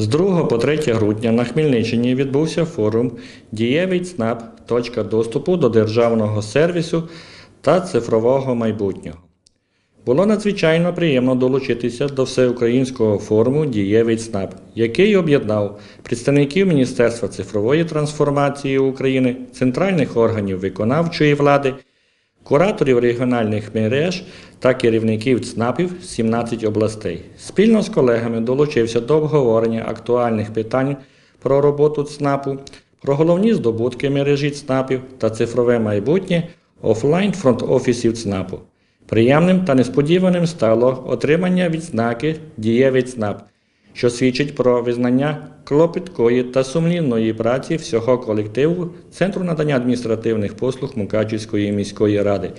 З 2 по 3 грудня на Хмельниччині відбувся форум Дієвий ЦНАП. Точка доступу до державного сервісу та цифрового майбутнього. Було надзвичайно приємно долучитися до всеукраїнського форуму Дієвий ЦНАП, який об'єднав представників Міністерства цифрової трансформації України, центральних органів виконавчої влади, кураторів регіональних мереж та керівників ЦНАПів 17 областей. Спільно з колегами долучився до обговорення актуальних питань про роботу ЦНАПу, про головні здобутки мережі ЦНАПів та цифрове майбутнє офлайн фронт-офісів ЦНАПу. Приємним та несподіваним стало отримання відзнаки Дієвий ЦНАП, що свідчить про визнання клопіткої та сумлінної праці всього колективу Центру надання адміністративних послуг Мукачівської міської ради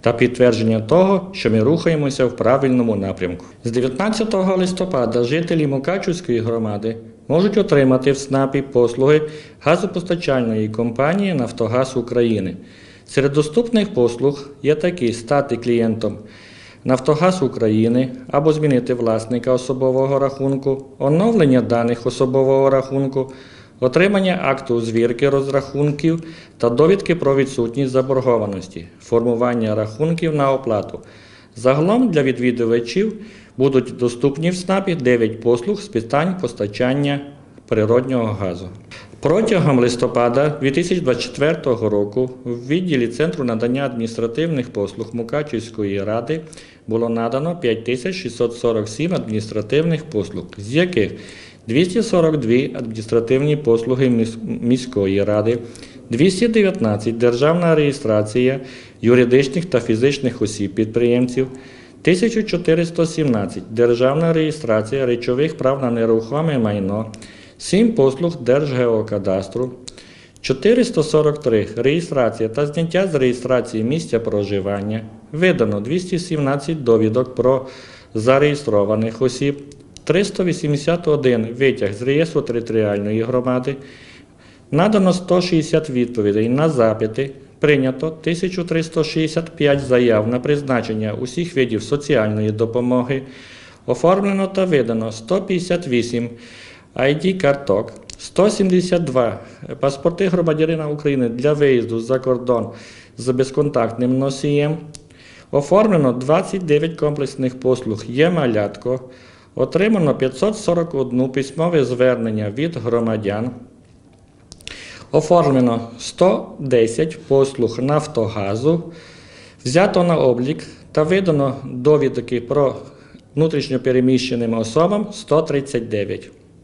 та підтвердження того, що ми рухаємося в правильному напрямку. З 19 листопада жителі Мукачівської громади можуть отримати в СНАПі послуги газопостачальної компанії Нафтогаз України. Серед доступних послуг є такі стати клієнтом Нафтогаз України або змінити власника особового рахунку, оновлення даних особового рахунку, отримання акту звірки розрахунків та довідки про відсутність заборгованості, формування рахунків на оплату. Загалом для відвідувачів будуть доступні в СНАПі 9 послуг з питань постачання природнього газу. Протягом листопада 2024 року в відділі Центру надання адміністративних послуг Мукачівської ради було надано 5647 адміністративних послуг, з яких 242 адміністративні послуги міської ради, 219 державна реєстрація юридичних та фізичних осіб підприємців, 1417 державна реєстрація речових прав на нерухоме майно, 7 послуг Держгеокадастру, 443 реєстрація та зняття з реєстрації місця проживання, видано 217 довідок про зареєстрованих осіб, 381 витяг з реєстру територіальної громади, надано 160 відповідей на запити, прийнято 1365 заяв на призначення усіх видів соціальної допомоги, оформлено та видано 158 ID-карток, 172 паспорти громадянина України для виїзду за кордон з безконтактним носієм, оформлено 29 комплексних послуг. «Є-малятко», отримано 541 письмове звернення від громадян, Оформлено 110 послуг Нафтогазу, взято на облік та видано довідки про внутрішньопереміщеним особам 139.